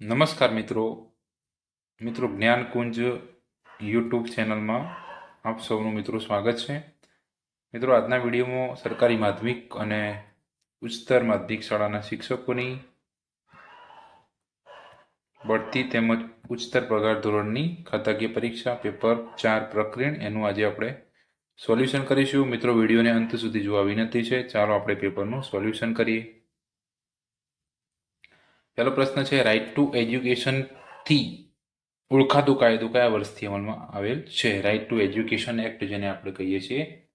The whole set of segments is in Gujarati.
નમસ્કાર મિત્રો. મિત્રો જ્ઞાનકુંજ યુટ્યુબ ચેનલમાં આપ સૌનું મિત્રો સ્વાગત છે. મિત્રો આજના વિડીયોમાં સરકારી માધ્યમિક અને ઉચ્ચતર માધ્યમિક શાળાના શિક્ષકોની બઢતી તેમજ ઉચ્ચતર પગાર ધોરણની ખાતાકીય પરીક્ષા, પેપર, ચાર પ્રકરણ એનું આજે આપણે સોલ્યુશન કરીશું. મિત્રો વિડીયોને અંત સુધી જોવા વિનંતી છે. ચાલો આપણે પેપરનું સોલ્યુશન કરીએ. પહેલો પ્રશ્ન છે રાઇટ ટુ એજ્યુકેશનથી ઓળખાતો કાયદો કયા વર્ષથી અમલમાં આવેલ છે? રાઇટ ટુ એજ્યુકેશન એક્ટ જેને આપણે કહીએ છીએ,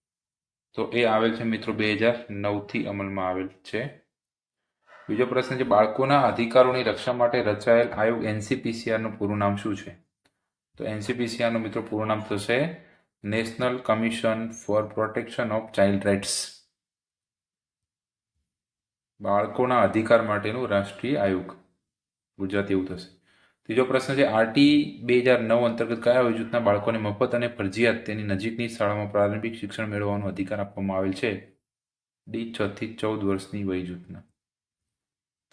તો એ આવેલ છે મિત્રો બે હજાર નવથી અમલમાં આવેલ છે. બીજો પ્રશ્ન છે, બાળકોના અધિકારોની રક્ષા માટે રચાયેલ આયોગ એનસીપીસીઆરનું પૂરું નામ શું છે? તો એનસીપીસીઆરનું મિત્રો પૂરું નામ થશે national commission for protection of child rights બાળકોના અધિકાર માટેનું રાષ્ટ્રીય આયોગ. ગુજરાતી એવું થશે. ત્રીજો પ્રશ્ન છે, આરટી બે હજાર નવ અંતર્ગત કયા વયજૂથના બાળકોને મફત અને ફરજિયાત તેની નજીકની શાળામાં પ્રારંભિક શિક્ષણ મેળવવાનો અધિકાર આપવામાં આવેલ છે? ડી, છ થી ચૌદ વર્ષની વયજૂથના.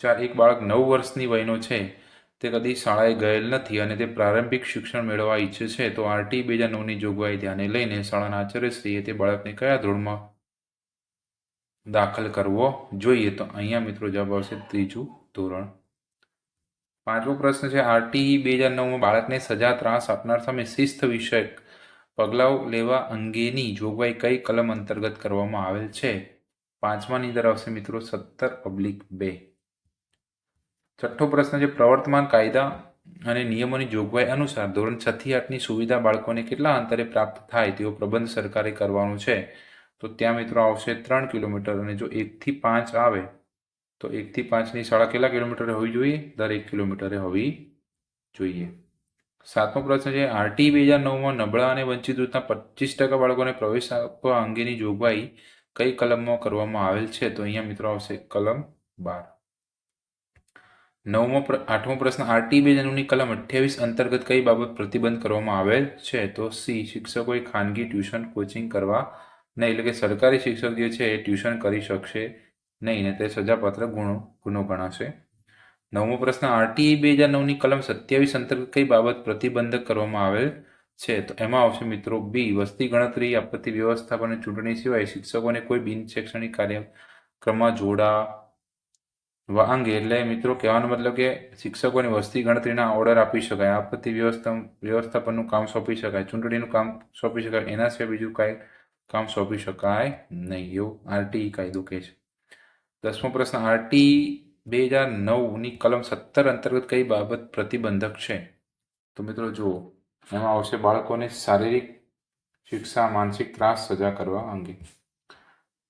ચાર, એક બાળક નવ વર્ષની વયનો છે, તે કદી શાળાએ ગયેલ નથી અને તે પ્રારંભિક શિક્ષણ મેળવવા ઈચ્છે છે, તો આરટી બે હજાર નવની જોગવાઈ ધ્યાને લઈને શાળાના આચાર્યશ્રીએ તે બાળકને કયા ધોરણમાં દાખલ કરવો જોઈએ? તો અહીંયા મિત્રો જવાબ આવશે ત્રીજું ધોરણ. પાંચમો પ્રશ્ન છે આરટી બે હજાર નવમાં બાળકને સજા, ત્રાસ આપનાર સામે શિસ્ત વિષયક પગલાઓ લેવા અંગેની જોગવાઈ કઈ કલમ અંતર્ગત કરવામાં આવેલ છે? પાંચમાની અંદર આવશે મિત્રો સત્તર પબ્લિક બે. છઠ્ઠો પ્રશ્ન છે, પ્રવર્તમાન કાયદા અને નિયમોની જોગવાઈ અનુસાર ધોરણ છ થી આઠની સુવિધા બાળકોને કેટલા અંતરે પ્રાપ્ત થાય તેવો પ્રબંધ સરકારે કરવાનો છે? તો ત્યાં મિત્રો આવશે ત્રણ કિલોમીટર અને જો એકથી પાંચ આવે તો એકથી પાંચની શાળા કેટલા કિલોમીટરે હોવી જોઈએ? દરેક કિલોમીટરે હોવી જોઈએ. સાતમો પ્રશ્ન છે, આરટી બે હજાર નવમાં નબળા અને વંચિત જૂથના પચીસ ટકા બાળકોને પ્રવેશ આપવા અંગેની જોગવાઈ કઈ કલમમાં કરવામાં આવેલ છે? તો અહીંયા મિત્રો આવશે કલમ બાર. નવમો આઠમો પ્રશ્ન, આરટી બે હજારની કલમ અઠ્યાવીસ અંતર્ગત કઈ બાબત પ્રતિબંધ કરવામાં આવેલ છે? તો સી, શિક્ષકોએ ખાનગી ટ્યુશન કોચિંગ કરવા નહીં, એટલે કે સરકારી શિક્ષક જે છે એ ટ્યુશન કરી શકશે નહીં ને તે સજાપાત્ર ગુનો ગુનો ગણાશે. નવમો પ્રશ્ન, આરટીઈ બે હજાર નવની કલમ સત્યાવીસ અંતર્ગત કઈ બાબત પ્રતિબંધક કરવામાં આવેલ છે? તો એમાં આવશે મિત્રો બી, વસ્તી ગણતરી, આપત્તિ વ્યવસ્થાપન અને ચૂંટણી સિવાય શિક્ષકોને કોઈ બિન શૈક્ષણિક કાર્યક્રમમાં જોડાવા અંગે, એટલે મિત્રો કહેવાનો મતલબ કે શિક્ષકોને વસ્તી ગણતરીના ઓર્ડર આપી શકાય, આપત્તિ વ્યવસ્થા, વ્યવસ્થાપનનું કામ સોંપી શકાય, ચૂંટણીનું કામ સોંપી શકાય, એના સિવાય બીજું કાંઈ કામ સોંપી શકાય નહીં, એવું આરટીઈ કાયદો કહે છે. દસમો પ્રશ્ન, આરટી બે હજાર નવની કલમ સત્તર અંતર્ગત કઈ બાબત પ્રતિબંધક છે? તો મિત્રો જુઓ, એમાં આવશે બાળકોને શારીરિક શિક્ષા, માનસિક ત્રાસ સજા કરવા અંગે.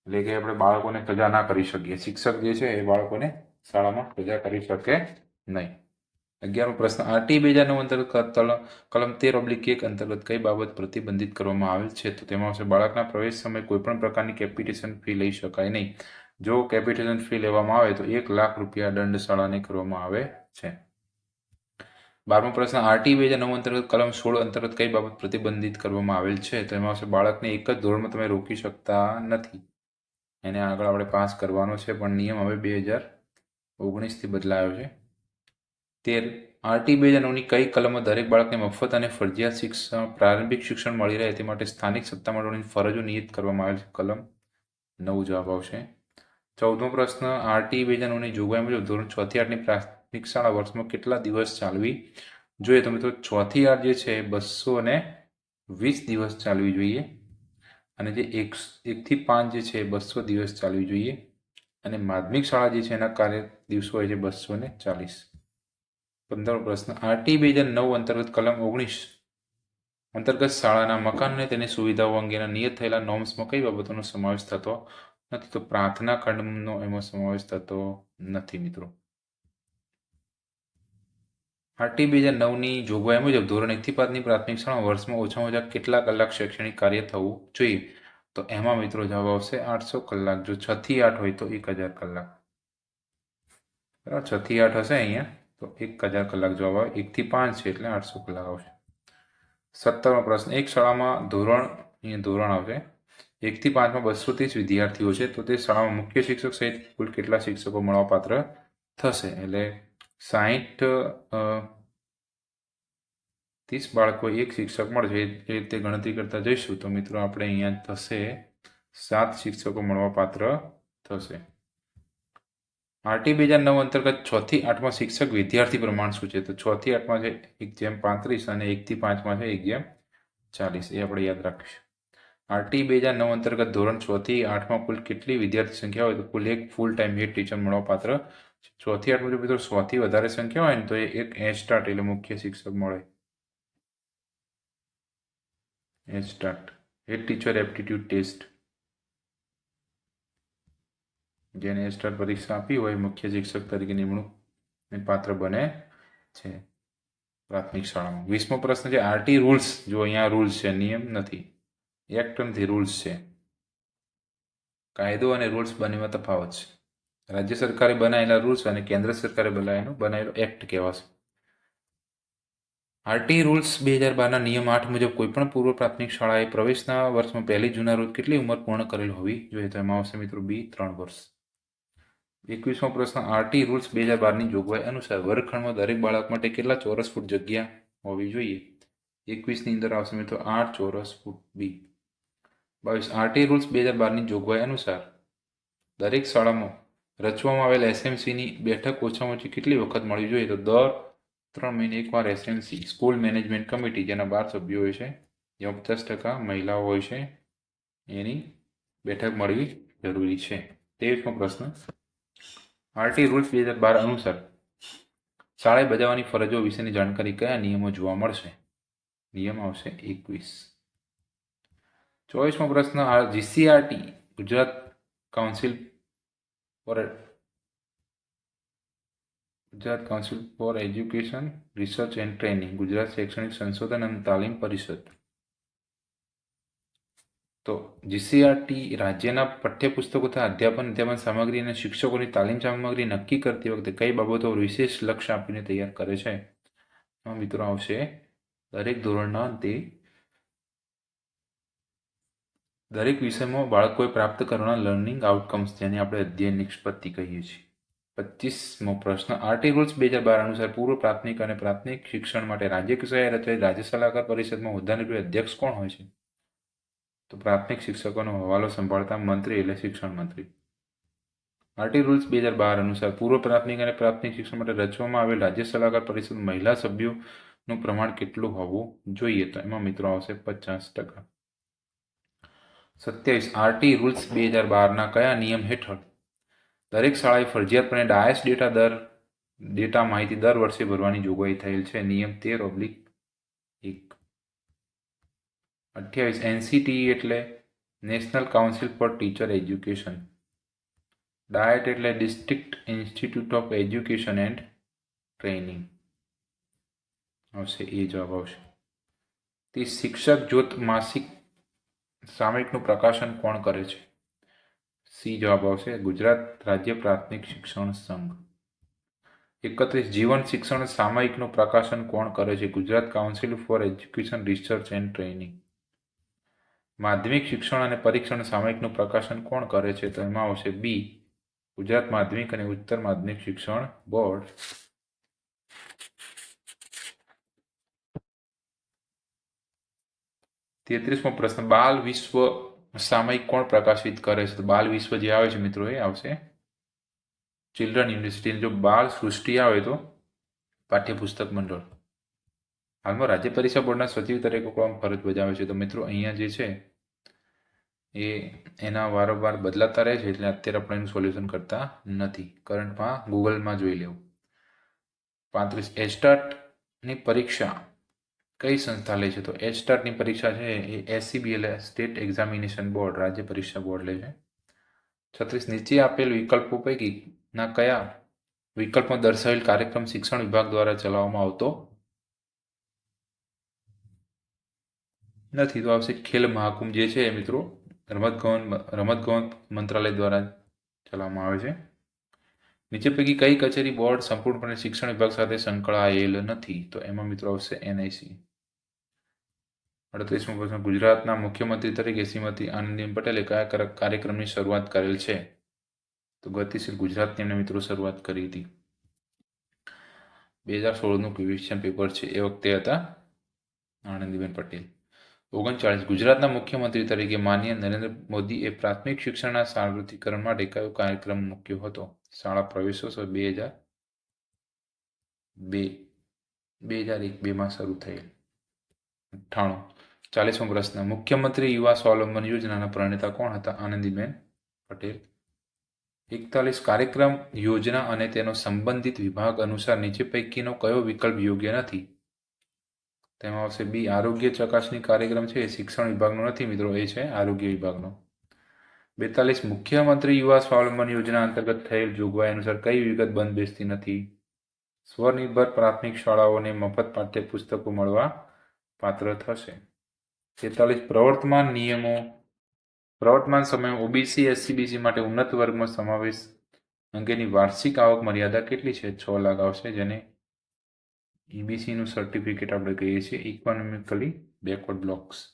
એટલે કે આપણે બાળકોને સજા ના કરી શકીએ. શિક્ષક જે છે, એ બાળકોને શાળામાં સજા કરી શકે નહીં. અગિયારમો પ્રશ્ન, આરટી બે હજાર નવ અંતર્ગત કલમ તેર ઓબ્લિક એક અંતર્ગત કઈ બાબત પ્રતિબંધિત કરવામાં આવેલ છે? તો તેમાં આવશે, બાળકના પ્રવેશ સમયે કોઈપણ પ્રકારની કેપિટેશન ફી લઈ શકાય નહીં. જો કેપિટેશન ફી લેવામાં આવે તો એક લાખ રૂપિયા દંડ શાળાને કરવામાં આવે છે. બારમો પ્રશ્ન આરટી બે હજાર નવ અંતર્ગત કલમ સોળ અંતર્ગત કઈ બાબત પ્રતિબંધિત કરવામાં આવેલ છે? તો એમાં આવશે, બાળકને એક જ ધોરણમાં તમે રોકી શકતા નથી. એને આગળ આપણે પાસ કરવાનો છે, પણ નિયમ હવે બે હજાર ઓગણીસથી બદલાયો છે. તેર આરટી બે હજાર નવની કઈ કલમમાં દરેક બાળકને મફત અને ફરજિયાત શિક્ષણ, પ્રારંભિક શિક્ષણ મળી રહે તે માટે સ્થાનિક સત્તામંડળોની ફરજો નિયત કરવામાં આવેલ છે. કલમ નવું જવાબ આવશે. ચૌદમો પ્રશ્ન, આરટી બે હજાર જોગવાઈ મુજબ ધોરણ છ આઠની પ્રાથમિક શાળા વર્ષમાં કેટલા દિવસ ચાલવી? જોઈએ તો મિત્રો, છ આઠ જે છે બસો અને વીસ દિવસ ચાલવી જોઈએ. અને જે એક એકથી પાંચ જે છે બસો દિવસ ચાલવી જોઈએ. અને માધ્યમિક શાળા જે છે એના કાર્ય દિવસો હોય છે બસો ને ચાલીસ. પંદરમો પ્રશ્ન, આરટી બે હજાર નવ અંતર્ગત કલમ ઓગણીસ અંતર્ગત શાળાના મકાન અને તેની સુવિધાઓ અંગેના નિયત થયેલા નોર્મ્સમાં કઈ બાબતોનો સમાવેશ થતો નથી તો પ્રાર્થના ખંડનો એમાં સમાવેશ થતો નથી મિત્રો. આરટી બે હજાર નવની જોગવાઈ મુજબ ધોરણ એકથી પાંચની પ્રાથમિક શાળા વર્ષમાં ઓછામાં ઓછા કેટલા કલાક શૈક્ષણિક કાર્ય થવું જોઈએ. તો એમાં મિત્રો જવાબ આવશે આઠસો કલાક. જો છ થી આઠ હોય તો એક હજાર કલાક. બરાબર, છ થી આઠ હશે અહીંયા, તો એક હજાર કલાક જવાબ આવે. એકથી પાંચ છે એટલે આઠસો કલાક આવશે. સત્તરમો પ્રશ્ન. એક શાળામાં ધોરણ અહીંયા ધોરણ આવશે. એકથી પાંચમાં બસો ત્રીસ વિદ્યાર્થીઓ છે, તો તે શાળામાં મુખ્ય શિક્ષક સહિત કુલ કેટલા શિક્ષકો મળવાપાત્ર થશે? એટલે સાહીઠ ત્રીસ બાળકો એક શિક્ષક મળશે, એ રીતે ગણતરી કરતા જઈશું. તો મિત્રો, આપણે અહીંયા થશે સાત શિક્ષકો મળવાપાત્ર થશે. આરટી બે હજાર નવ અંતર્ગત છથી આઠમાં શિક્ષક વિદ્યાર્થી પ્રમાણ શું છે? તો છથી આઠમાં છે, એક જેમ પાંત્રીસ અને એકથી પાંચમાં છે, એક જેમ ચાલીસ. એ આપણે યાદ રાખીશું. આરટી બે હજાર નવ અંતર્ગત ધોરણ છ થી આઠમાં કુલ કેટલી વિદ્યાર્થી સંખ્યા હોય તો કુલ એક ફૂલ ટાઈમ હેડ ટીચર મળવા પાત્ર છ થી આઠમાં જો મિત્રો સો થી વધારે સંખ્યા હોય ને, તો એ એક એ સ્ટાર્ટ એટલે મુખ્ય શિક્ષક મળે. એ સ્ટાર્ટ હેડ ટીચર એપ્ટિટ્યૂડ ટેસ્ટ જેને એ સ્ટાર્ટ પરીક્ષા આપી હોય, મુખ્ય શિક્ષક તરીકે નિમણૂક ને પાત્ર બને છે પ્રાથમિક શાળામાં. વીસમો પ્રશ્ન છે, આરટી રૂલ્સ જો અહીંયા રૂલ્સ છે, નિયમ નથી. એક્ટ અને રૂલ્સ છે. કાયદો અને રૂલ્સ બંનેમાં તફાવત છે. રાજ્ય સરકારે બનાવેલા રૂલ્સ અને કેન્દ્ર સરકારે બનાવેલો બનાવેલો એક્ટ કહેવાશે. આરટી રૂલ્સ બે હજાર બારના નિયમ આઠ મુજબ કોઈપણ પૂર્વ પ્રાથમિક શાળાએ પ્રવેશના વર્ષમાં પહેલી જૂના રોજ કેટલી ઉંમર પૂર્ણ કરેલ હોવી જોઈએ તો એમાં આવશે મિત્રો બી ત્રણ વર્ષ. એકવીસમો પ્રશ્ન, આરટી રૂલ્સ બે હજાર બારની જોગવાઈ અનુસાર વર્ગખંડમાં દરેક બાળક માટે કેટલા ચોરસ ફૂટ જગ્યા હોવી જોઈએ? એકવીસની અંદર આવશે મિત્રો આઠ ચોરસ ફૂટ બી. બાવીસ. આરટી રૂલ્સ બે હજાર બારની જોગવાઈ અનુસાર દરેક શાળામાં રચવામાં આવેલ એસએમસીની બેઠક ઓછામાં ઓછી કેટલી વખત મળવી જોઈએ? તો દર ત્રણ મહિને એકવાર એસએમસી સ્કૂલ મેનેજમેન્ટ કમિટી, જેના બાર સભ્યો હોય છે, જેમાં પચાસ ટકા મહિલાઓ હોય છે, એની બેઠક મળવી જરૂરી છે. તેવીસમો પ્રશ્ન. આરટી રૂલ્સ બે હજાર બાર અનુસાર શાળાએ બજાવવાની ફરજો વિશેની જાણકારી કયા નિયમો જોવા મળશે? નિયમ આવશે એકવીસ. ચોવીસમો પ્રશ્ન GCRT Gujarat council for Gujarat council for education research and training Gujarat શૈક્ષણિક સંશોધન અને તાલીમ પરિષદ. તો જીસીઆરટી રાજ્યના પાઠ્યપુસ્તકો તથા અધ્યાપન અધ્યાપન સામગ્રી અને શિક્ષકોની તાલીમ સામગ્રી નક્કી કરતી વખતે કઈ બાબતો વિશેષ લક્ષ્ય આપીને તૈયાર કરે છે? મિત્રો આવશે દરેક ધોરણના અંતે દરેક વિષયમાં બાળકોએ પ્રાપ્ત કરવાના લર્નિંગ આઉટકમ્સ જેને આપણે અધ્યયન નિષ્પત્તિ કહીએ છીએ. પચીસમો પ્રશ્ન આરટી રૂલ્સ બે હજાર બાર અનુસાર પૂર્વ પ્રાથમિક અને પ્રાથમિક શિક્ષણ માટે રાજ્ય કક્ષાએ રચાયેલ રાજ્ય સલાહકાર પરિષદમાં હોદ્દાની અધ્યક્ષ કોણ હોય છે? તો પ્રાથમિક શિક્ષકોનો હવાલો સંભાળતા મંત્રી એટલે શિક્ષણ મંત્રી. આરટી રૂલ્સ બે હજાર બાર અનુસાર પૂર્વ પ્રાથમિક અને પ્રાથમિક શિક્ષણ માટે રચવામાં આવેલ રાજ્ય સલાહકાર પરિષદ મહિલા સભ્યોનું પ્રમાણ કેટલું હોવું જોઈએ? તો એમાં મિત્રો આવશે પચાસ ટકા. સત્યાવીસ આરટી રૂલ્સ બે હજાર બારના કયા નિયમ હેઠળ? દરેક શાળાએ ફરજિયાતપણે ડાયસ ડેટા દર, ડેટા માહિતી દર વર્ષે ભરવાની જોગવાઈ થયેલ છે. નિયમ તેર ઓબ્લિક એક. અઠ્યાવીસ એનસીટી એટલે national council for teacher education. DIET એટલે district institute of education and training. આવશે, એ જવાબ આવશે. તે શિક્ષક જ્યોત માસિક સામયિકનું પ્રકાશન કોણ કરે છે? સી જવાબ આવશે ગુજરાત રાજ્ય પ્રાથમિક શિક્ષણ સંઘ. એકત્રીસ, જીવન શિક્ષણ સામયિકનું પ્રકાશન કોણ કરે છે? Gujarat council for education research and training માધ્યમિક શિક્ષણ અને પરીક્ષણ સામયિકનું પ્રકાશન કોણ કરે છે? તો એમાં આવશે બી, ગુજરાત માધ્યમિક અને ઉત્તર માધ્યમિક શિક્ષણ બોર્ડ. તેત્રીસમો પ્રશ્ન, બાલ વિશ્વ સામયિક કોણ પ્રકાશિત કરે છે? તો બાલ વિશ્વ જે આવે છે મિત્રો, એ આવશે ચિલ્ડ્રન યુનિવર્સિટી. જો બાળ સૃષ્ટિ આવે તો પાઠ્યપુસ્તક મંડળ. હાલમાં રાજ્ય પરીક્ષા બોર્ડના સચિવ તરીકે કોણ ફરજ બજાવે છે? તો મિત્રો, અહીંયા જે છે, એ એના વારંવાર બદલાતા રહે છે એટલે અત્યારે આપણે એનું સોલ્યુશન કરતા નથી. કરંટમાં ગૂગલમાં જોઈ લેવું. પાંત્રીસ, એસ્ટાટની પરીક્ષા કઈ સંસ્થા લે છે? તો એચટાટની પરીક્ષા છે, એ એસસીબીએલ સ્ટેટ એક્ઝામિનેશન બોર્ડ રાજ્ય પરીક્ષા બોર્ડ લે છે. છત્રીસ નીચે આપેલ વિકલ્પો પૈકીના કયા વિકલ્પમાં દર્શાવેલ કાર્યક્રમ શિક્ષણ વિભાગ દ્વારા ચલાવવામાં આવતો નથી? તો આવશે ખેલ મહાકુંભ જે છે મિત્રો રમતગમન રમતગમન મંત્રાલય દ્વારા ચલાવવામાં આવે છે. નીચે પૈકી કઈ કચેરી બોર્ડ સંપૂર્ણપણે શિક્ષણ વિભાગ સાથે સંકળાયેલ નથી? તો એમાં મિત્રો આવશે એનઆઈસી અડત્રીસમો પ્રશ્ન. ગુજરાતના મુખ્યમંત્રી તરીકે શ્રીમતી આનંદીબેન પટેલે કયા કાર્યક્રમની શરૂઆત કરેલ છે? તો ગતિશીલ ગુજરાતની એમણે મિત્રો શરૂઆત કરી હતી. બે હજાર સોળનું ક્વેશ્ચન પેપર છે. એ વખતે હતા આનંદીબેન પટેલ. ઓગણચાળીસ. ગુજરાતના મુખ્યમંત્રી તરીકે માન્ય નરેન્દ્ર મોદીએ પ્રાથમિક શિક્ષણના સાર્વત્રિકરણ માટે કયો કાર્યક્રમ મૂક્યો હતો? શાળા પ્રવેશોત્સવ બે હજાર બે. બે હજાર એક બેમાં શરૂ થયેલ. અઠ્ઠાણું. ચાલીસમો પ્રશ્ન. મુખ્યમંત્રી યુવા સ્વાવલંબન યોજનાના પ્રણેતા કોણ હતા? આનંદીબેન પટેલ. એકતાલીસ. કાર્યક્રમ, યોજના અને તેનો સંબંધિત વિભાગ અનુસાર નીચે પૈકીનો કયો વિકલ્પ યોગ્ય નથી? તેમાં આવશે બી. આરોગ્ય ચકાસણી કાર્યક્રમ છે. એ શિક્ષણ વિભાગનો નથી મિત્રો. એ છે આરોગ્ય વિભાગનો. બેતાલીસ. મુખ્યમંત્રી યુવા સ્વાવલંબન યોજના અંતર્ગત થયેલ જોગવાઈ અનુસાર કઈ વિગત બંધ બેસતી નથી? સ્વનિર્ભર પ્રાથમિક શાળાઓને મફત પાઠ્યપુસ્તકો મળવા પાત્ર થશે. તેતાલીસ પ્રવર્તમાન નિયમો. પ્રવર્તમાન સમયે ઓબીસી એસસીબીસી માટે ઉન્નત વર્ગમાં સમાવેશ અંગેની વાર્ષિક આવક મર્યાદા કેટલી છે? છ લાખ આવશે, જેને ઈબીસીનું સર્ટિફિકેટ આપણે કહીએ છીએ. Economically backward blocks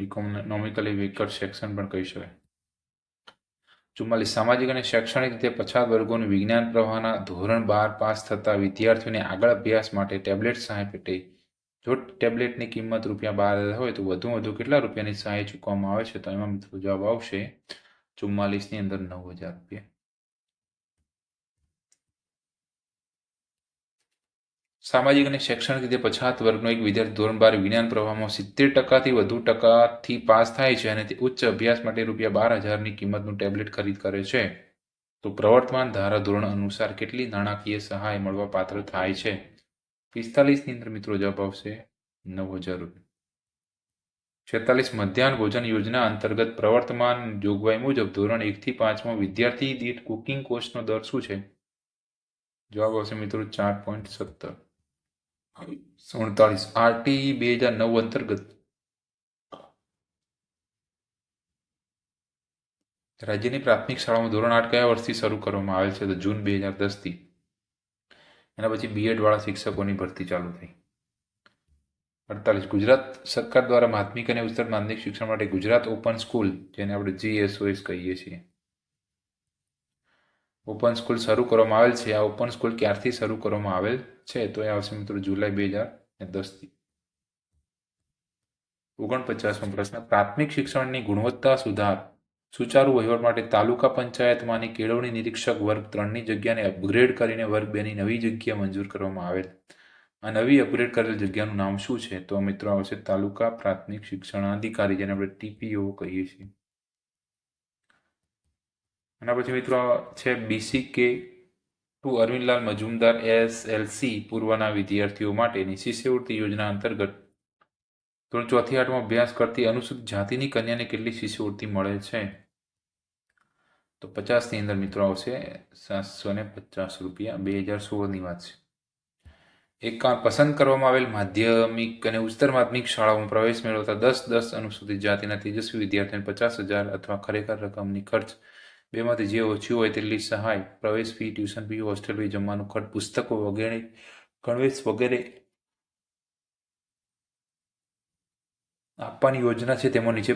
economically weaker section પણ કહી શકાય. ચુમ્માલીસ, સામાજિક અને શૈક્ષણિક રીતે પછાત વર્ગોનું વિજ્ઞાન પ્રવાહના ધોરણ બાર પાસ થતા વિદ્યાર્થીઓને આગળ અભ્યાસ માટે ટેબ્લેટ સહાય પેટે જો ટેબ્લેટની કિંમત રૂપિયા બાર હજાર હોય તો વધુ વધુ કેટલા રૂપિયાની સહાય ચૂકવવામાં આવે છે? તો એમાં મિત્રો જવાબ આવશે ચુમ્માલીસની અંદર નવ હજાર રૂપિયા. સામાજિક અને શૈક્ષણિક રીતે પછાત વર્ગનો એક વિદ્યાર્થી ધોરણ બાર વિજ્ઞાન પ્રવાહમાં સિત્તેર ટકાથી વધુ ટકાથી પાસ થાય છે અને તે ઉચ્ચ અભ્યાસ માટે રૂપિયા બાર હજારની કિંમતનું ટેબ્લેટ ખરીદ કરે છે. તો પ્રવર્તમાન ધારા ધોરણ અનુસાર કેટલી નાણાકીય સહાય મળવા પાત્ર થાય છે? પિસ્તાલીસની અંદર મિત્રો જવાબ આવશે, નવ હજાર રૂપિયા છેતાલીસ મધ્યાહન ભોજન યોજના અંતર્ગત પ્રવર્તમાન જોગવાઈ મુજબ ધોરણ એકથી પાંચમાં વિદ્યાર્થી દીઠ કુકિંગ કોર્સનો દર શું છે? જવાબ આવશે મિત્રો ચાર પોઈન્ટ સત્તર. સુડતાલીસ આરટી બે હજાર નવ અંતર્ગત. રાજ્યની પ્રાથમિક શાળામાં ધોરણ આઠ કયા વર્ષથી શરૂ કરવામાં આવેલ છે? તો જૂન બે હજાર દસથી. એના પછી બીએડવાળા શિક્ષકોની ભરતી ચાલુ થઈ. અડતાલીસ, ગુજરાત સરકાર દ્વારા માધ્યમિક અને ઉચ્ચતર માધ્યમિક શિક્ષણ માટે ગુજરાત ઓપન સ્કૂલ, જેને આપણે જીએસઓએસ કહીએ છીએ. ઓપન સ્કૂલ શરૂ કરવામાં આવેલ છે. આ ઓપન સ્કૂલ ક્યારથી શરૂ કરવામાં આવેલ છે તો એ આવશે મિત્રો જુલાઈ બે હજાર દસથી. ઓગણપચાસમો પ્રશ્ન, પ્રાથમિક શિક્ષણની ગુણવત્તા સુધાર સુચારુ વહીવટ માટે તાલુકા પંચાયતમાંની કેળવણી નિરીક્ષક વર્ગ ત્રણની જગ્યાને અપગ્રેડ કરીને વર્ગ બેની નવી જગ્યા મંજૂર કરવામાં આવેલ. આ નવી અપગ્રેડ કરેલ જગ્યાનું નામ શું છે? તો મિત્રો આવશે તાલુકા પ્રાથમિક શિક્ષણ અધિકારી જેને આપણે ટીપીઓ કહીએ છીએ. એના પછી મિત્રો છે બીસી કે ટુ અરવિંદલાલ મજુમદાર એસએલસી પૂર્વના વિદ્યાર્થીઓ માટેની શિષ્યવૃત્તિ યોજના અંતર્ગત. ધોરણ ચોથી આઠમાં અભ્યાસ કરતી અનુસૂચિત જાતિની કન્યાને કેટલી શિષ્યવૃત્તિ મળે છે? તો પચાસની અંદર મિત્રો આવશે સાતસો ને પચાસ રૂપિયા, બે હજાર સોળની વાત છે. એક પસંદ કરવામાં આવેલ માધ્યમિક અને ઉચ્ચતર માધ્યમિક શાળાઓમાં પ્રવેશ મેળવતા દસ દસ અનુસૂચિત જાતિના તેજસ્વી વિદ્યાર્થીઓને પચાસ હજાર અથવા ખરેખર રકમની ખર્ચ બેમાંથી જે ઓછી હોય તેટલી સહાય, પ્રવેશ fee, tuition fee, hostel fee, જમવાનું ખર્ચ, પુસ્તકો વગેરે, ગણવેશ વગેરે આપવાની યોજના છે. તેમાં નીચે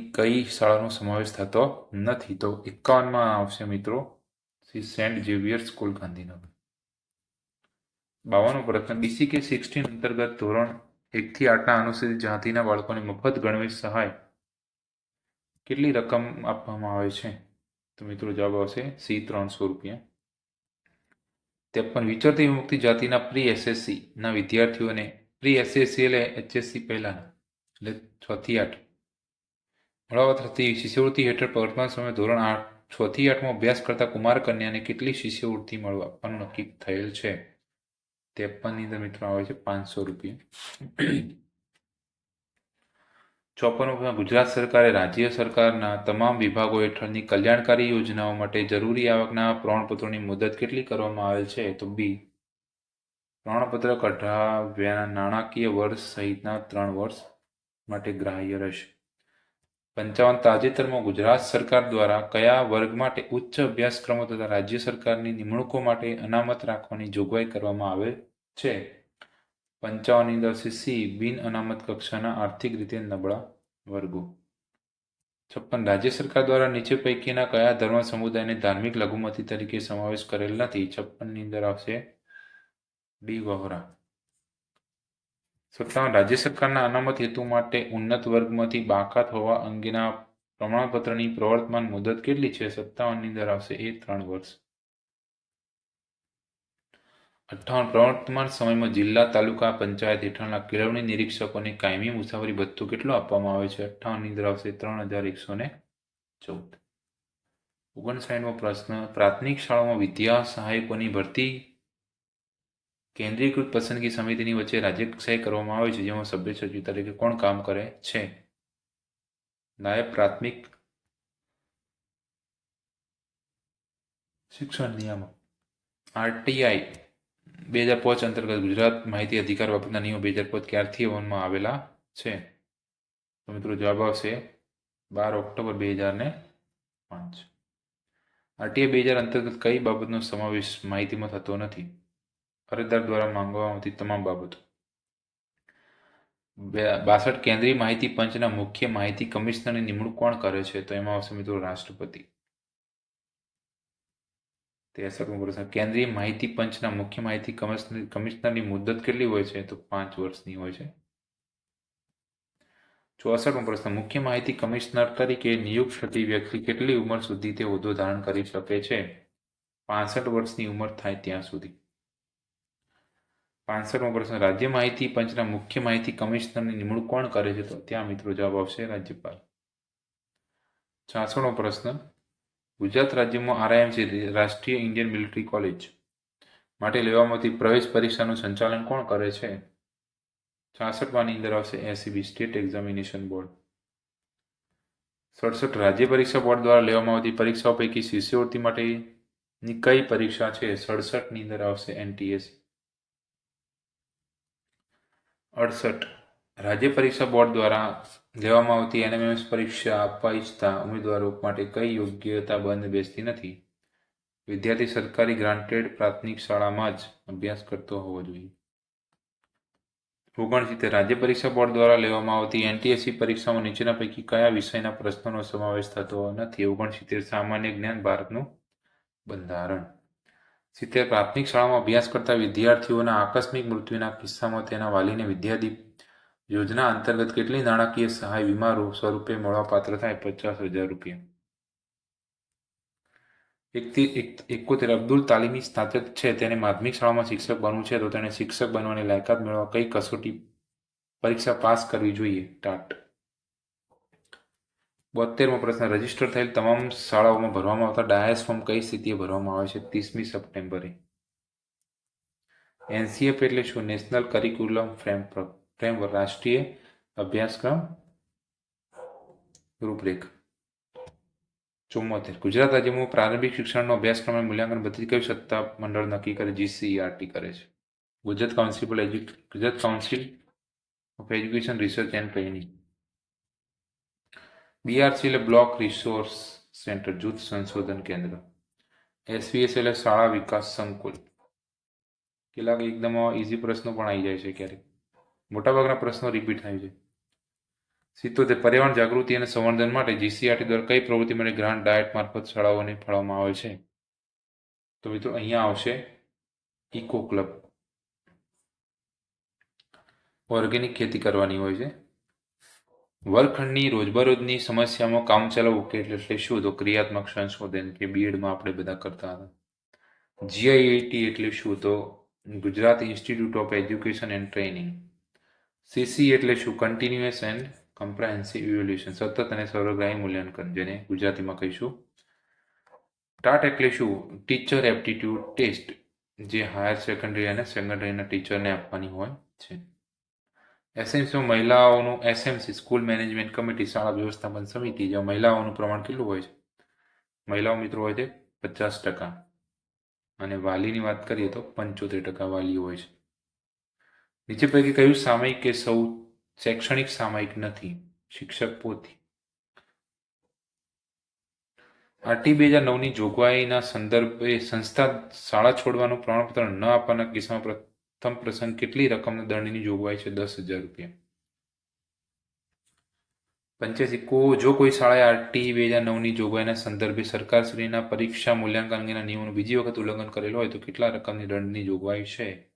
કઈ શાળાનો સમાવેશ થતો નથી. તો એકાવનમાં આવશે મિત્રો Shri saint Xavier school Gandhinagar. બાવનનો પ્રશ્ન ડીસીકે સિક્સટીન અંતર્ગત ધોરણ એકથી આઠના અનુસૂચિત જાતિના બાળકોને મફત ગણવેશ સહાય કેટલી રકમ આપવામાં આવે છે? તો મિત્રો જવાબ આવશે સી ત્રણસો રૂપિયા. ત્રેપન. વિચરતી વિમુક્તિ જાતિના પ્રી એસએસસી ના વિદ્યાર્થીઓને પ્રી એસએસસી એટલે એચએસસી પહેલાના, એટલે છ થી આઠ. મળવા થતી શિષ્યવૃત્તિ હેઠળ વર્તમાન સમયે ધોરણ આઠ, છ થી આઠમાં અભ્યાસ કરતા કુમાર કન્યાને કેટલી શિષ્યવૃત્તિ મળવા આપવાનું નક્કી થયેલ છે? ત્રેપનની અંદર મિત્રો આવે છે પાંચસો રૂપિયા. ચોપનમાં ગુજરાત સરકારે રાજ્ય સરકારના તમામ વિભાગો હેઠળની કલ્યાણકારી યોજનાઓ માટે જરૂરી આવકના પ્રમાણપત્રોની મુદત કેટલી કરવામાં આવેલ છે? તો બી પ્રમાણપત્ર કઢાવ્યાના નાણાકીય વર્ષ સહિતના ત્રણ વર્ષ માટે ગ્રાહ્ય રહેશે. પંચાવન તાજેતરમાં ગુજરાત સરકાર દ્વારા કયા વર્ગ માટે ઉચ્ચ અભ્યાસક્રમો તથા રાજ્ય સરકારની નિમણૂકો માટે અનામત રાખવાની જોગવાઈ કરવામાં આવે છે? પંચાવનની અંદર સી, બિન અનામત કક્ષાના આર્થિક રીતે નબળા વર્ગો. છપ્પન, રાજ્ય સરકાર દ્વારા નીચે પૈકીના કયા ધર્મ સમુદાયને ધાર્મિક લઘુમતી તરીકે સમાવેશ કરેલ નથી? છપ્પનની અંદર આવશે ડી વહોરા. સત્તાવન રાજ્ય સરકારના અનામત હેતુ માટે ઉન્નત વર્ગમાંથી બાકાત હોવા અંગેના પ્રમાણપત્રની પ્રવર્તમાન મુદત કેટલી છે? સત્તાવનની અંદર આવશે એ ત્રણ વર્ષ. અઠ્ઠાવન પ્રવર્તમાન સમયમાં જિલ્લા, તાલુકા, પંચાયત હેઠળના કેળવણી નિરીક્ષકોને કાયમી મુસાફરી ભથ્થું કેટલો આપવામાં આવે છે? અઠ્ઠાવનની અંદર આવશે ત્રણ હજાર એકસો ને ચૌદ. ઓગણસાઠમો પ્રશ્ન, પ્રાથમિક શાળાઓમાં વિદ્યા સહાયકોની ભરતી કેન્દ્રીયકૃત પસંદગી સમિતિની વચ્ચે રાજ્ય કક્ષાએ કરવામાં આવે છે, જેમાં સભ્ય સચિવ તરીકે કોણ કામ કરે છે? નાયબ પ્રાથમિક શિક્ષણ નિયામક. આરટીઆઈ બે હજાર પાંચ અંતર્ગત ગુજરાત માહિતી અધિકાર બાબતના નિયમો બે હજાર પાંચ ક્યારથી અમલમાં આવેલા છે? તો મિત્રો જવાબ આવશે બાર ઓક્ટોબર બે હજાર ને પાંચ. આરટીઆઈ બે હજાર અંતર્ગત કઈ બાબતનો સમાવેશ માહિતીમાં થતો નથી? અરજદાર દ્વારા માંગવામાં આવતી તમામ બાબતો. બાસઠ કેન્દ્રીય માહિતી પંચના મુખ્ય માહિતી કમિશનરની નિમણૂક કોણ કરે છે? તો એમાં આવશે મિત્રો રાષ્ટ્રપતિ. ત્રેસઠમો પ્રશ્ન. કેન્દ્રીય માહિતી પંચના મુખ્ય માહિતી કમિશનર કમિશનરની મુદત કેટલી હોય છે? તો પાંચ વર્ષની હોય છે. ચોસઠમો પ્રશ્ન. મુખ્ય માહિતી કમિશનર તરીકે નિયુક્ત થતી વ્યક્તિ કેટલી ઉંમર સુધી તે હોદ્દો ધારણ કરી શકે છે? પાસઠ વર્ષની ઉંમર થાય ત્યાં સુધી. પાંસઠમો પ્રશ્ન, રાજ્ય માહિતી પંચના મુખ્ય માહિતી કમિશનરની નિમણૂક કોણ કરે છે? તો ત્યાં મિત્રો જવાબ આવશે રાજ્યપાલ. છાસઠમો પ્રશ્ન, ગુજરાત રાજ્યમાં આરઆઈએમસી રાષ્ટ્રીય ઇન્ડિયન મિલિટરી કોલેજ માટે લેવામાં આવતી પ્રવેશ પરીક્ષાનું સંચાલન કોણ કરે છે? છાસઠમાંની અંદર આવશે એસીબી સ્ટેટ એક્ઝામિનેશન બોર્ડ. સડસઠ, રાજ્ય પરીક્ષા બોર્ડ દ્વારા લેવામાં આવતી પરીક્ષાઓ પૈકી શિષ્યવૃત્તિ માટેની કઈ પરીક્ષા છે? સડસઠની અંદર આવશે એનટીએસી. અડસઠ. રાજ્ય પરીક્ષા બોર્ડ દ્વારા લેવામાં આવતી એનએમએસ પરીક્ષા આપવા ઈચ્છતા ઉમેદવારો માટે કઈ યોગ્યતા બંધ બેસતી નથી. વિદ્યાર્થી સરકારી ગ્રાન્ટેડ પ્રાથમિક શાળામાં જ અભ્યાસ કરતો હોવો જોઈએ. ઓગણસિત્તેર. રાજ્ય પરીક્ષા બોર્ડ દ્વારા લેવામાં આવતી એનટીએસસી પરીક્ષામાં નીચેના પૈકી કયા વિષયના પ્રશ્નોનો સમાવેશ થતો નથી? ઓગણસિત્તેર સામાન્ય જ્ઞાન ભારતનું બંધારણ. સિત્તેર પ્રાથમિક શાળામાં અભ્યાસ કરતા વિદ્યાર્થીઓના આકસ્મિક મૃત્યુના કિસ્સામાં તેના વાલીને વિદ્યાદીપ યોજના અંતર્ગત કેટલી નાણાકીય સહાય વીમા સ્વરૂપે મળવાપાત્ર થાય? પચાસ હજાર રૂપિયા. એકોતેર અબ્દુલ તાલીમી સ્નાતક છે, તેને માધ્યમિક શાળામાં શિક્ષક બનવું છે, તો તેણે શિક્ષક બનવાની લાયકાત મેળવવા કઈ કસોટી પરીક્ષા પાસ કરવી જોઈએ? ટાટ. બોતેરમો પ્રશ્ન રજિસ્ટર થયેલ તમામ શાળાઓમાં ભરવામાં આવતા ડાયસ ફોર્મ કઈ સ્થિતિએ ભરવામાં આવે છે? ત્રીસમી સપ્ટેમ્બરે. એનસીએફ એટલે શું? નેશનલ કરિક્યુલમ ફ્રેમ ફ્રેમવર્ક રાષ્ટ્રીય અભ્યાસક્રમ રૂપરેખ. ચુમ્મોતેર. ગુજરાત રાજ્યમાં પ્રારંભિક શિક્ષણનો અભ્યાસક્રમ અને મૂલ્યાંકન બધી કયું સત્તા મંડળ નક્કી કરે? જીસીઈઆરટી કરે છે. Gujarat council Gujarat council of education research and training BRC એટલે બ્લોક રિસોર્સ સેન્ટર જૂથ સંશોધન કેન્દ્ર એસવીએસ એટલે શાળા વિકાસ સંકુલ કેટલાક એકદમ ઇઝી પ્રશ્નો પણ આવી જાય છે ક્યારેક મોટાભાગના પ્રશ્નો રિપીટ થાય છે સિત્તોતેર પર્યાવરણ જાગૃતિ અને સંવર્ધન માટે જીસીઆરટી દ્વારા કઈ પ્રવૃત્તિ માટે ગ્રાન્ટ ડાયટ મારફત શાળાઓને ફાળવવામાં આવે છે તો મિત્રો અહીંયા આવશે ઇકો ક્લબ ઓર્ગેનિક ખેતી કરવાની હોય છે વર્ગખંડની રોજબરોજની સમસ્યામાં કામચલાઉ ઉકેલ એટલે શું? તો ક્રિયાત્મક સંશોધન કે બીએડમાં આપણે બધા કરતા હતા. જીઆઈઆઈટી એટલે શું? તો Gujarat institute of education and training. CC એટલે શું? Continuous and comprehensive evolution. સતત અને સર્વગ્રાહી મૂલ્યાંકન, જેને ગુજરાતીમાં કહીશું. ટાટ એટલે શું? ટીચર એપ્ટિટ્યૂડ ટેસ્ટ, જે હાયર સેકન્ડરી અને સેકન્ડરીના ટીચરને આપવાની હોય છે. એસએમસીમાં મહિલાઓનું એસએમસી, સ્કૂલ મેનેજમેન્ટ કમિટી, શાળા વ્યવસ્થાપન સમિતિ, જેમાં મહિલાઓનું પ્રમાણ કેટલું હોય છે? મહિલાઓ મિત્રો હોય છે પચાસ ટકા. અને વાલીની વાત કરીએ તો પંચોતેર ટકા વાલી હોય છે. નીચે પૈકી કયું સામયિક કે સૌ શૈક્ષણિક સામયિક નથી? શિક્ષક પોથી. આરટી બે હજાર નવની જોગવાઈના સંદર્ભે સંસ્થા શાળા છોડવાનું પ્રમાણપત્ર ન આપવાના કિસ્સામાં પ્રથમ પ્રસંગ કેટલી રકમના દંડની જોગવાઈ છે? દસ હજાર રૂપિયા. પંચ્યાસી. કો, જો કોઈ શાળાએ આરટી બે હજાર નવની જોગવાઈના સંદર્ભે સરકારશ્રીના પરીક્ષા મૂલ્યાંકન અંગેના નિયમોનું બીજી વખત ઉલ્લંઘન કરેલું હોય તો કેટલા રકમની દંડની જોગવાઈ છે?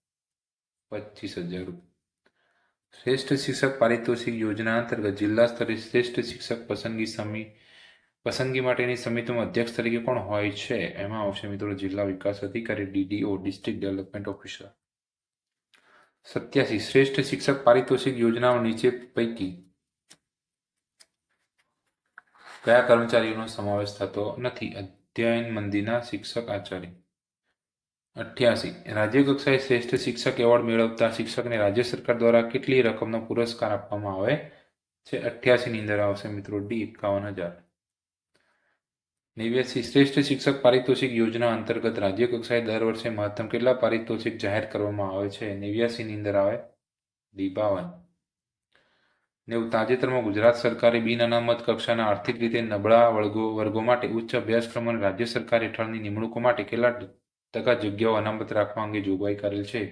પચીસ હજાર રૂપિયા. શ્રેષ્ઠ શિક્ષક પારિતોષિક યોજના અંતર્ગત જિલ્લા સ્તરે શ્રેષ્ઠ શિક્ષક પસંદગી સમિ, પસંદગી માટેની સમિતિમાં અધ્યક્ષ તરીકે કોણ હોય છે? એમાં આવશે મિત્રો જિલ્લા વિકાસ અધિકારી, ડીડીઓ, ડિસ્ટ્રિક્ટ ડેવલપમેન્ટ ઓફિસર. સત્યાસી, શ્રેષ્ઠ શિક્ષક પારિતોષિક યોજનાઓ નીચે પૈકી કયા કર્મચારીઓનો સમાવેશ થતો નથી? અધ્યયન મંદિરના શિક્ષક આચાર્ય. અઠ્યાસી, રાજ્ય કક્ષાએ શ્રેષ્ઠ શિક્ષક એવોર્ડ મેળવતા શિક્ષકને રાજ્ય સરકાર દ્વારા કેટલી રકમનો પુરસ્કાર આપવામાં આવે છે? અઠ્યાસીની અંદર આવશે મિત્રો, ડી એકાવન હજાર. નેવ્યાસી શ્રેષ્ઠ શિક્ષક પારિતોષિક યોજના અંતર્ગત રાજ્ય કક્ષાએ દર વર્ષે મહત્તમ કેટલા પારિતોષિક જાહેર કરવામાં આવે છે? નેવ્યાસીની અંદર આવે ડી બાવન. નેવું, તાજેતરમાં ગુજરાત સરકારે બિન અનામત કક્ષાના આર્થિક રીતે નબળા વર્ગો વર્ગો માટે ઉચ્ચ અભ્યાસક્રમ અને રાજ્ય સરકાર હેઠળની નિમણૂકો માટે કેટલા ટકા જગ્યાઓ અનામત રાખવા અંગે જોગવાઈ કરેલ છે?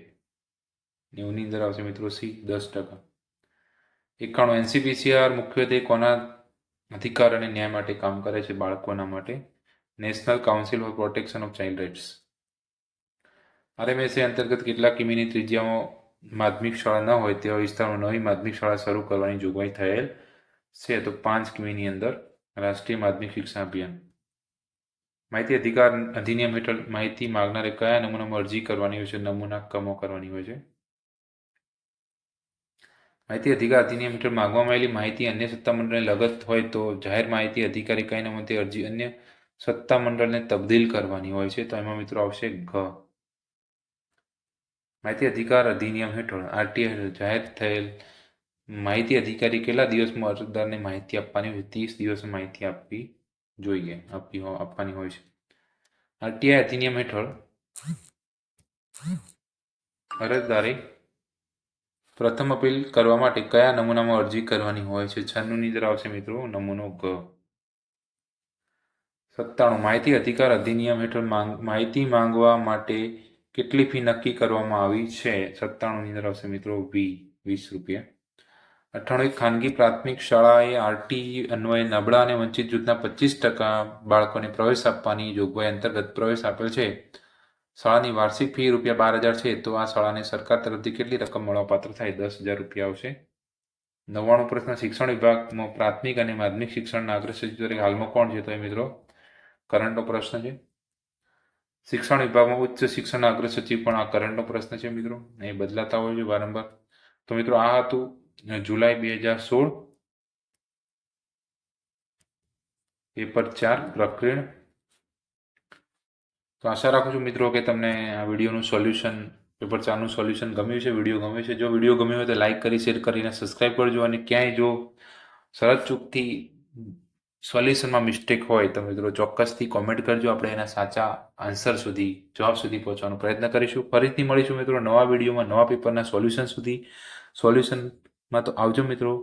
નેવુંની અંદર આવશે મિત્રો સી, દસ ટકા. એકાણું, એનસીપીસીઆર મુખ્યત્વે કોના અધિકાર અને ન્યાય માટે કામ કરે છે બાળકોના માટે. National council for protection of child rights RMSA અંતર્ગત કેટલા કિમીની ત્રિજ્યામાં માધ્યમિક શાળા ન હોય તેવા વિસ્તારમાં નવી માધ્યમિક શાળા શરૂ કરવાની જોગવાઈ થયેલ છે. તો પાંચ કિમીની અંદર રાષ્ટ્રીય માધ્યમિક શિક્ષણ અભિયાન. માહિતી અધિકાર અધિનિયમ હેઠળ માહિતી માગનારે કયા નમૂનામાં અરજી કરવાની હોય છે? નમૂના કમો કરવાની હોય છે? માહિતી અધિકાર અધિનિયમ હેઠળ માંગવામાં આવેલી માહિતી અન્ય સત્તામંડળને લગત હોય તો જાહેર માહિતી અધિકારી કઈ નમૂનાથી અરજી અન્ય સત્તામંડળને તબદીલ કરવાની હોય છે? તો એમાં મિત્રો આવશે ઘ. માહિતી અધિકાર અધિનિયમ હેઠળ આરટીઆઈ જાહેર થયેલ માહિતી અધિકારી કેટલા દિવસમાં અરજદારને માહિતી આપવાની હોય? ત્રીસ દિવસમાં માહિતી આપવી જોઈએ, આપવી આપવાની હોય છે. આરટીઆઈ અધિનિયમ હેઠળ અરજદારે પ્રથમ અપીલ કરવા માટે કયા નમૂનામાં અરજી કરવાની હોય છે? છન્નુની અંદર આવશે મિત્રો, નમૂનો ગ સત્તાણું, માહિતી અધિકાર અધિનિયમ હેઠળ માંગ, માહિતી માંગવા માટે કેટલી ફી નક્કી કરવામાં આવી છે? સત્તાણુંની અંદર આવશે મિત્રો, વી, વીસ રૂપિયા. અઠ્ઠાણું ખાનગી પ્રાથમિક શાળાએ આરટી અન્વયે નબળા અને વંચિત જૂથના પચીસ ટકા બાળકોને પ્રવેશ આપવાની જોગવાઈ અંતર્ગત પ્રવેશ આપેલ છે. શાળાની વાર્ષિક ફી રૂપિયા બાર હજાર છે, તો આ શાળાને સરકાર તરફથી કેટલી રકમ મળવાપાત્ર થાય? દસ હજાર રૂપિયા આવશે. નવ્વાણું પ્રશ્ન શિક્ષણ વિભાગમાં પ્રાથમિક અને માધ્યમિક શિક્ષણના અગ્રસચિવ તરીકે હાલમાં કોણ છે? તો એ મિત્રો, કરંટનો પ્રશ્ન છે. શિક્ષણ વિભાગમાં ઉચ્ચ શિક્ષણના અગ્રસચિવ પણ આ કરંટનો પ્રશ્ન છે મિત્રો. એ બદલાતા હોય છે વારંવાર. તો મિત્રો, આ હતું જુલાઈ બે હજાર સોળ. પેપર ચાર પ્રકરણ તો આશા રાખું છું મિત્રો કે તમને આ વિડીયોનું સોલ્યુશન, પેપર ચારનું સોલ્યુશન ગમ્યું છે, વીડિયો ગમ્યો છે. જો વીડિયો ગમ્યો હોય તો લાઇક કરી, શેર કરીને સબસ્ક્રાઈબ કરજો અને ક્યાંય જો સરળ ચૂકથી સોલ્યુશનમાં મિસ્ટેક હોય તો મિત્રો ચોક્કસથી કોમેન્ટ કરજો. આપણે એના સાચા આન્સર સુધી, જવાબ સુધી પહોંચવાનો પ્રયત્ન કરીશું. ફરીથી મળીશું મિત્રો નવા વિડીયોમાં, નવા પેપરના સોલ્યુશન સુધી. સોલ્યુશનમાં તો આવજો મિત્રો.